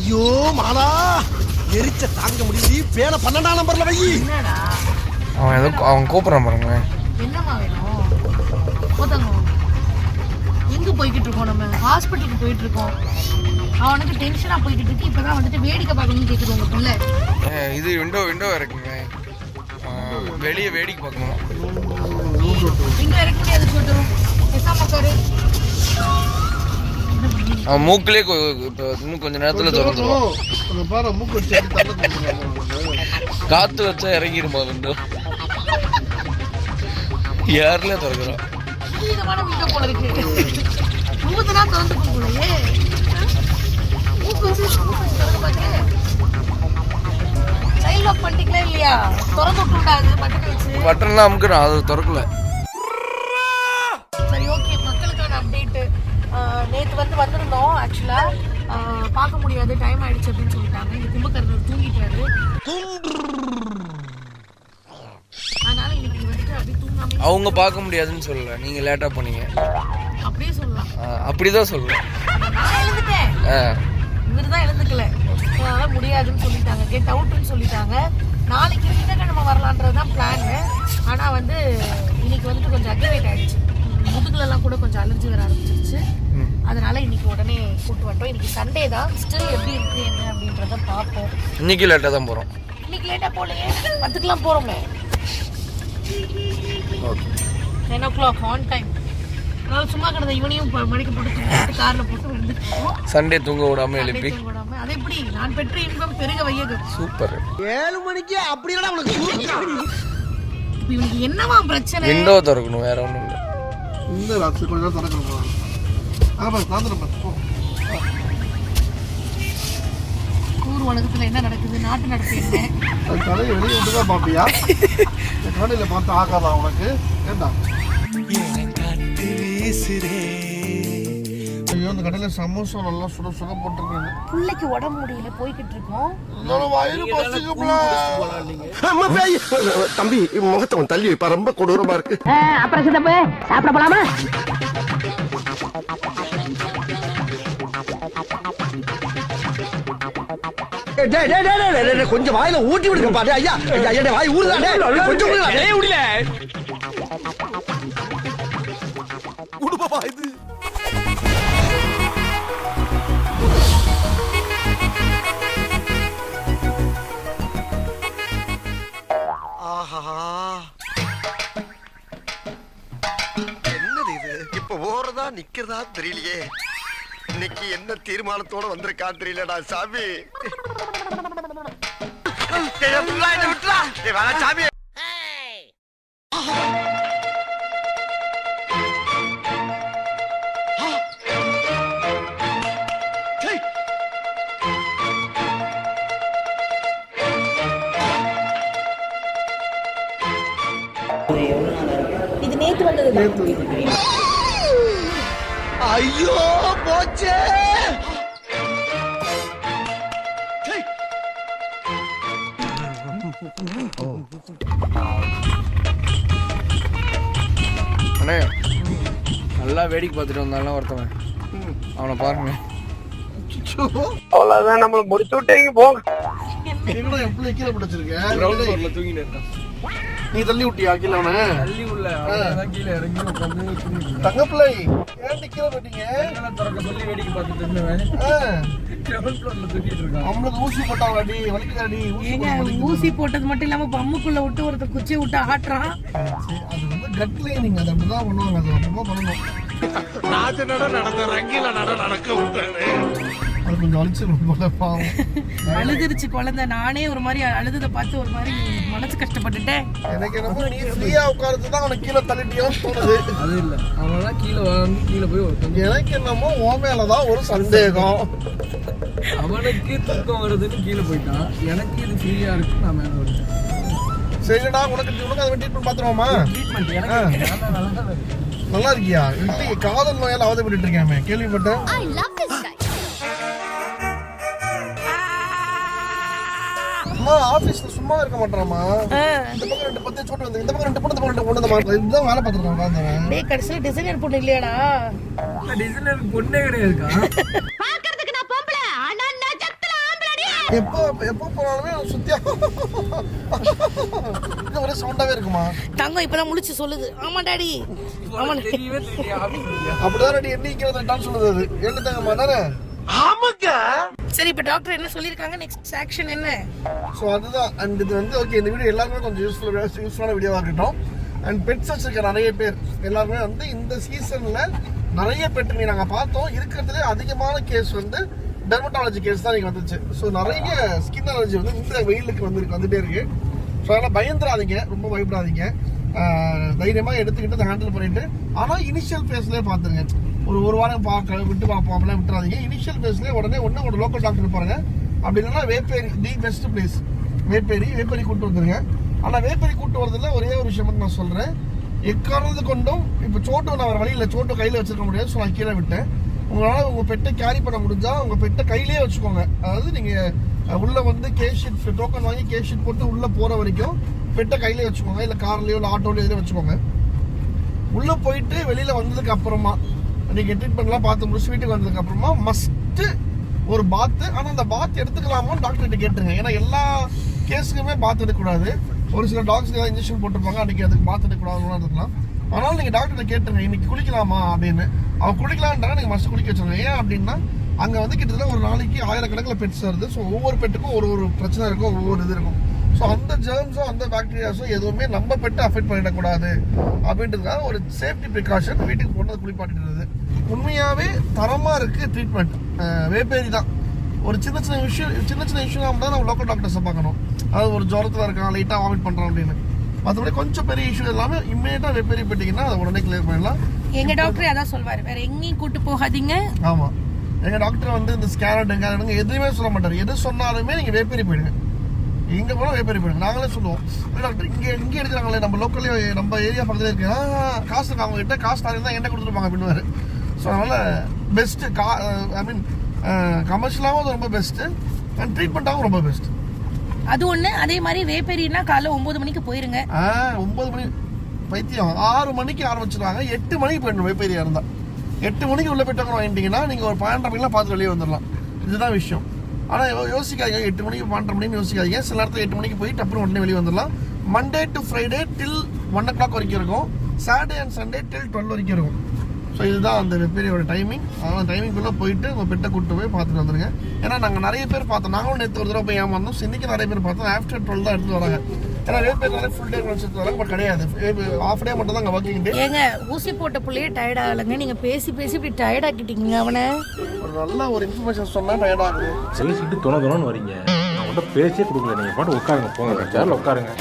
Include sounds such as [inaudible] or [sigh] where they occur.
ஐயோ மாலா எரிச்ச தாங்க முடியல பேன பன்னெண்டாம் நம்பர்ல வை. என்னடா? அவன் ஏதோ அவன் கூப்பிட்றான் பாருங்க. என்னம்மா வேணும்? போதாங்க எங்க போய்கிட்டு இருக்கோம் நம்ம? ஹாஸ்பிட்டலுக்கு போயிட்டு இருக்கோம். அவனுக்கு டென்ஷனா போய்கிட்டு இருக்கு. இப்பதான் வந்துட்டு வேடிக்கை பார்க்கணும்னு கேக்குது உங்க பிள்ளை இது விண்டோ விண்டோ இருக்குங்க. வெளியே வேடிக்கை பார்க்கணும். இங்க இருக்க முடியாது பேசாம உட்காரு. அவன் மூக்கிலே இப்போ இன்னும் கொஞ்ச நேரத்தில் தூக்குறாங்க. காற்று வச்சா இறங்கிருமா விண்டோ? யாருல திறக்கிறோம் விதமான வீடியோ போல இருக்கு நேற்று வந்து வந்திருந்தோம். ஆக்சுவலாக பார்க்க முடியாது. டைம் ஆயிடுச்சு அப்படின்னு சொல்லிட்டாங்க. இந்த கும்பகர்ணர் தூங்கிட்டாரு. அதனால இன்னைக்கு வந்துட்டு அப்படியே தூங்காம அவங்க பார்க்க முடியாதுன்னு சொல்லல. நீங்க லேட்டா பண்ணீங்க அப்படியே சொல்லலாம். அப்படிதான் சொல்லலாம் எழுந்துட்டேன். இவர் தான் எழுந்துக்கல. அதனால முடியாதுன்னு சொல்லிட்டாங்க. கெட் அவுட்னு சொல்லிட்டாங்க. நாளைக்கு திங்கக்கிழமை வரலான்றது தான் பிளான் ஆனால் வந்து இன்னைக்கு வந்துட்டு கொஞ்சம் அக்ரிவேட் ஆயிடுச்சு. முதுகுலலாம் கூட கொஞ்சம் அலர்ஜி வர ஆரம்பிச்சிருச்சு. அதனால இன்னைக்கு உடனே கூட்டு வந்துட்டோம். இன்னைக்கு சண்டே தான். ஸ்டில் எப்படி இருக்கு என்ன அப்படின்றத பார்ப்போம். இன்னைக்கு லேட்டா தான் போறோம். இன்னைக்கு லேட்டாக போகலையே. பத்துக்கெல்லாம் போகிறோமே ten o'clock on time அதனால சும்மா கிடந்த இவனையும் மடிக்க போட்டு காரில் போட்டு வந்துட்டோம். சண்டே தூங்க விடாம எழுப்பி. விடாம. அது எப்படி? நான் பெற்ற இன்பம் பெருக வையகம். சூப்பர் ஏழு மணிக்கு அப்படி உனக்கு. தூக்கம். இப்ப இவனுக்கு என்னவா பிரச்சனை? விண்டோ திறக்கணும் வேற ஒன்றும் இந்த ராத்திரி கொஞ்ச நேரம் திறக்கணும் ஆமா சாந்திரம் பாரு, போ. ஊர் உலகத்துல என்ன நடக்குது? நாட்டு நடப்பு என்ன? அது கடையை வெளியே விட்டு தான் பார்ப்பியா? இந்த கடையில் பார்த்து ஆகாதா உனக்கு? ஏண்டா? ஐயோ இந்த கடையில் சமோசா நல்லா சுட சுட போட்டுருக்காங்க. பிள்ளைக்கு உடம்பு முடியல போய்கிட்டு இருக்கோம். வயிறு பசிக்கும்ல. தம்பி முகத்தை கொஞ்சம் தள்ளி வைப்பா ரொம்ப கொடூரமா இருக்கு. அப்புறம் சித்தப்பு சாப்பிட போலாமா? டேய், டேய், டேய், டேய், டேய், டேய், கொஞ்சம் வாயில ஊட்டி விடுங்க பாரு ஐயா ஐயா வாய் ஊறுதா டேய், கொஞ்சம் டேய். குடும்பமா இது. நிக்கிறதா தெரியலையே. இன்னைக்கு என்ன தீர்மானத்தோட வந்திருக்கான் தெரியலடா சாமி. சாமி. டேய், இது நேற்று வந்தது ஐயோ போச்சே. அண்ணே நல்லா வேடிக்கை பார்த்துட்டு வந்தாலும் ஒருத்தவன். அவனை பாருங்க. அவ்வளவுதான் நம்மள முடிச்சு விட்டீங்க போங்க என்னடா என் பிள்ளை கீழே பிடிச்சிருக்க? கிரவுண்ட் ஃப்ளோர்ல தூங்கிட்டு இருக்கான். நீ தள்ளி விட்டியா கீழே அவனை? தள்ளி உள்ள அவன் கீழே இறங்கி உட்காந்து தூங்கிட்டு தங்க பிள்ளை ஏன்டி கீழே போட்டீங்க இருந்தான். திறக்க சொல்லி வேடிக்கை பார்த்துட்டு இருந்தவன். கிரவுண்ட் ஃப்ளோர்ல தூங்கிட்டு இருக்கான். நம்மளுக்கு ஊசி போட்டாங்கடி வலிக்குதாடி ஊசி ஏங்க போட்டு. ஊசி போட்டது மட்டும் இல்லாம பம்முக்குள்ள விட்டு ஒருத்தர் குச்சி விட்டு ஆட்டுறான். அது வந்து கட் கிளீனிங் அது அப்படிதான் பண்ணுவாங்க அது அப்புறமா பண்ணணும். அது கொஞ்சம் அழிச்சிடும் போல பாவம். [laughs] அழுதுருச்சு குழந்தை. நானே ஒரு மாதிரி அழுததை பார்த்து ஒரு மாதிரி மனசு கஷ்டப்பட்டுட்டேன். எனக்கு என்னமோ நீ ஃப்ரீயா உட்கார்ந்து தான் அவனை கீழே தள்ளிட்டியோன்னு தோணுது. அது இல்ல. அவன் தான் கீழே வந்து கீழே போய் உட்காந்து எனக்கு என்னமோ உன் மேலதான் ஒரு சந்தேகம். அவனுக்கு தூக்கம் வருதுன்னு கீழே போயிட்டான். எனக்கு இது ஃப்ரீயா இருக்கு நான் மேல வருவேன் சரிடா உனக்கு உனக்கு அதை ட்ரீட்மெண்ட் பாத்துருவோமா ட்ரீட்மெண்ட் எனக்கு தான் நல்லா தான் இருக்கு நல்லா இருக்கியா? இப்படி காதல் நோயால அவதப்பட்டு இருக்கேன் கேள்விப்பட்டேன். அம்மா ஆபீஸ்ல சும்மா இருக்க மாட்டாமா இந்த பக்கம் ரெண்டு பத்து சோட்டு வந்து இந்த பக்கம் ரெண்டு பொண்ணு இந்த பக்கம் ரெண்டு பொண்ணு இந்த இதுதான் வேலை பார்த்துருக்காங்க உட்காந்தவன் டேய் கடைசியில் டிசைனர் பொண்ணு இல்லையாடா? டிசைனர் பொண்ணே கிடையாதுக்கா. பாக்குறதுக்கு நான் பொம்பளை. ஆனா நட்சத்திரம் எப்போ எப்போ போனாலுமே சுத்தியா? இது ஒரே சவுண்டாவே இருக்குமா? தங்கம் இப்பதான் முழிச்சு சொல்லுது. ஆமா டாடி ஆமா டாடி. அப்படிதான் என்னைக்கு ரெண்டான்னு சொல்லுது அது. என்ன தங்கம்மா தானே சரி இப்ப டாக்டர் என்ன சொல்லிருக்காங்க? நெக்ஸ்ட் ஆக்ஷன் என்ன? ஸோ அதுதான். அண்ட் இது வந்து ஓகே இந்த வீடியோ எல்லாருமே கொஞ்சம் யூஸ்ஃபுல் யூஸ்ஃபுல்லான வீடியோவாக இருக்கட்டும். அண்ட் பெட்ஸ் வச்சிருக்க நிறைய பேர். எல்லாருமே வந்து இந்த சீசனில் நிறைய பெட் மீ நாங்கள் பார்த்தோம். இருக்கிறதுலே அதிகமான கேஸ் வந்து டெர்மட்டாலஜி கேஸ் தான் நீங்கள் வந்துச்சு. ஸோ நிறைய ஸ்கின் அலர்ஜி வந்து இந்த வெயிலுக்கு வந்து வந்துட்டே இருக்கு. ஸோ அதெல்லாம் பயந்துடாதீங்க. ரொம்ப பயப்படாதீங்க. தைரியமாக எடுத்துக்கிட்டு அதை ஹேண்டில் பண்ணிட்டு. ஆனால் இனிஷியல் ஃபேஸ்லேயே பார்த்துருங்க. ஒரு ஒரு வாரம் பார்க்க விட்டு பார்ப்போம் அப்படிலாம் விட்டுறாதீங்க. இனிஷியல் ஃபேஸ்லேயே உடனே ஒன்று ஒரு லோக்கல் டாக்டர் பாருங்க. அப்படி இல்லைன்னா Vepery the best place Vepery Vepery கூட்டு வந்துருங்க. ஆனால் வேப்பேரி கூட்டு வரதில் ஒரே ஒரு விஷயம் நான் சொல்கிறேன் எக்காரணத்து கொண்டும் இப்போ சோட்டு நான் வர வழியில் சோட்டு கையில் வச்சுருக்க முடியாது ஸோ நான் கீழே விட்டேன். உங்களால் உங்கள் பெட்டை கேரி பண்ண முடிஞ்சால் உங்கள் பெட்டை கையிலேயே வச்சுக்கோங்க. அதாவது நீங்கள் உள்ளே வந்து கேஷ் ஷீட் டோக்கன் வாங்கி கேஷ் ஷீட் போட்டு உள்ளே போகிற வரைக்கும் பெட்டை கையிலே வச்சுக்கோங்க. இல்லை கார்லேயோ இல்லை ஆட்டோலையோ இதில் வச்சுக்கோங்க. உள்ளே போயிட்டு வெளியில் வந்ததுக்கு அப்புறமா நீங்கள் ட்ரீட்மெண்ட்லாம் பார்த்து முடிச்சு வீட்டுக்கு வந்ததுக்கு அப்புறமா மஸ்ட்டு ஒரு பாத்து ஆனால் அந்த பாத் எடுத்துக்கலாமான்னு டாக்டர்கிட்ட கேட்டுருங்க. ஏன்னா எல்லா கேஸுக்குமே பாத் எடுக்கக்கூடாது. ஒரு சில டாக்ஸ்க்கு ஏதாவது இன்ஜெக்ஷன் போட்டிருப்பாங்க அன்றைக்கி அதுக்கு பாத் எடுக்கக்கூடாதுன்னு இருக்கலாம். அதனால் நீங்கள் டாக்டர்கிட்ட கேட்டுருங்க இன்றைக்கி குளிக்கலாமா அப்படின்னு. அவன் குளிக்கலான்றாங்க நீங்கள் மஸ்ட் குளிக்க வச்சுருங்க. ஏன் அப்படின்னா அங்கே வந்து கிட்டத்தட்ட ஒரு நாளைக்கு ஆயிரக்கணக்கில் பெட்ஸ் வருது. ஸோ ஒவ்வொரு பெட்டுக்கும் ஒரு ஒரு பிரச்சனை இருக்கும் ஒவ்வொரு இது இருக்கும். ஸோ அந்த ஜெர்ம்ஸோ அந்த பாக்டீரியாஸோ எதுவுமே நம்ம பெட்டை அஃபெக்ட் பண்ணிடக்கூடாது. அப்படின்றதுக்காக ஒரு சேஃப்டி ப்ரிகாஷன் வீட்டுக்கு வந்து குளிப்பாட்டிடுறது. உண்மையாகவே தரமாக இருக்குது ட்ரீட்மெண்ட் வேப்பேரி தான். ஒரு சின்ன சின்ன விஷயம் சின்ன சின்ன இஷ்யூ தான் நம்ம லோக்கல் டாக்டர்ஸை பார்க்கணும். அதாவது ஒரு ஜுரத்தில் இருக்கான் லைட்டாக வாமிட் பண்ணுறான் அப்படின்னு. மற்றபடி கொஞ்சம் பெரிய இஷ்யூ எல்லாமே இம்மீடியட்டாக வெப்பேரி போயிட்டீங்கன்னா அதை உடனே கிளியர் பண்ணிடலாம். எங்க டாக்டர் அதான் சொல்வாரு. வேற எங்கேயும் கூட்டு போகாதீங்க. ஆமாம் எங்கள் டாக்டர் வந்து இந்த ஸ்கேனர் டெங்கானுங்க எதுவுமே சொல்ல மாட்டார். எது சொன்னாலுமே நீங்கள் வேப்பேரி போயிடுங்க. எங்கே போனால் வேப்பேரி போயிடுங்க நாங்களே சொல்லுவோம். "இல்ல டாக்டர் இங்கே இங்கே எடுக்கிறாங்களே நம்ம லோக்கல்லே நம்ம ஏரியா பக்கத்தில் இருக்கு. "ஆ, காசு அவங்க கிட்ட காசு தரேன் தான் என்ன கொடுத்துருப்பாங்க அப்படின்னு ஸோ அதனால் பெஸ்ட்டு கா ஐ மீன் கமர்ஷியலாகவும் அது ரொம்ப பெஸ்ட்டு அண்ட் ட்ரீட்மெண்ட்டாகவும் ரொம்ப பெஸ்ட் அது ஒண்ணு. அதே மாதிரி வேப்பேரினா காலைல ஒன்பது மணிக்கு போயிருங்க. ஆ ஒன்பது மணி பைத்தியம். ஆறு மணிக்கு ஆரம்பிச்சிருவாங்க. எட்டு மணிக்கு போயிடணும் வெப்பேரியா இருந்தால் எட்டு மணிக்கு உள்ள போயிட்டு வாங்கிட்டீங்கன்னா நீங்கள் ஒரு பன்னெண்டரை மணிலாம் பார்த்து வெளியே வந்துடலாம் இதுதான் விஷயம். ஆனால் யோசிக்காதீங்க. எட்டு மணிக்கு பன்னெண்டு மணின்னு யோசிக்காதீங்க. சில நேரத்தில் எட்டு மணிக்கு போய் டப்புனு உடனே வெளியே வந்துடலாம். Monday to Friday till one o'clock வரைக்கும் இருக்கும். Saturday and Sunday till twelve வரைக்கும் இருக்கும். ஸோ இதுதான் அந்த வெப்பேரியோட டைமிங் அதனால் டைமிங்குள்ளே போயிட்டு உங்கள் பெட்டை கூப்பிட்டு போய் பார்த்துட்டு வந்துருங்க. ஏன்னா நாங்கள் நிறைய பேர் பார்த்தோம். நாங்களும் நேற்று ஒரு தடவை போய் ஏமாந்தோம். இன்னைக்கு நிறைய பேர் பார்த்தோம். ஆஃப்டர் டுவெல் தான் எடுத்து வராங்க. ஏன்னா வேப்பேர் நிறைய ஃபுல் டே வராங்க பட் கிடையாது. ஆஃப் டே மட்டும் தான் அங்கே ஒர்க்கிங் டே ஏங்க ஊசி போட்ட புள்ளையே டயர்ட் ஆகலைங்க. நீங்க பேசி பேசி இப்படி டயர்ட் ஆக்கிட்டீங்க அவனை? ஒரு நல்ல ஒரு இன்ஃபர்மேஷன் சொன்னால் டயர்ட் ஆகுது. பேசிட்டு துணை துணைன்னு வரீங்க. உங்கள்கிட்ட பேச்சே கொடுக்கல. நீங்கள் பாட்டு உட்காருங்க போங்க. சேர்ல உட்காருங்க.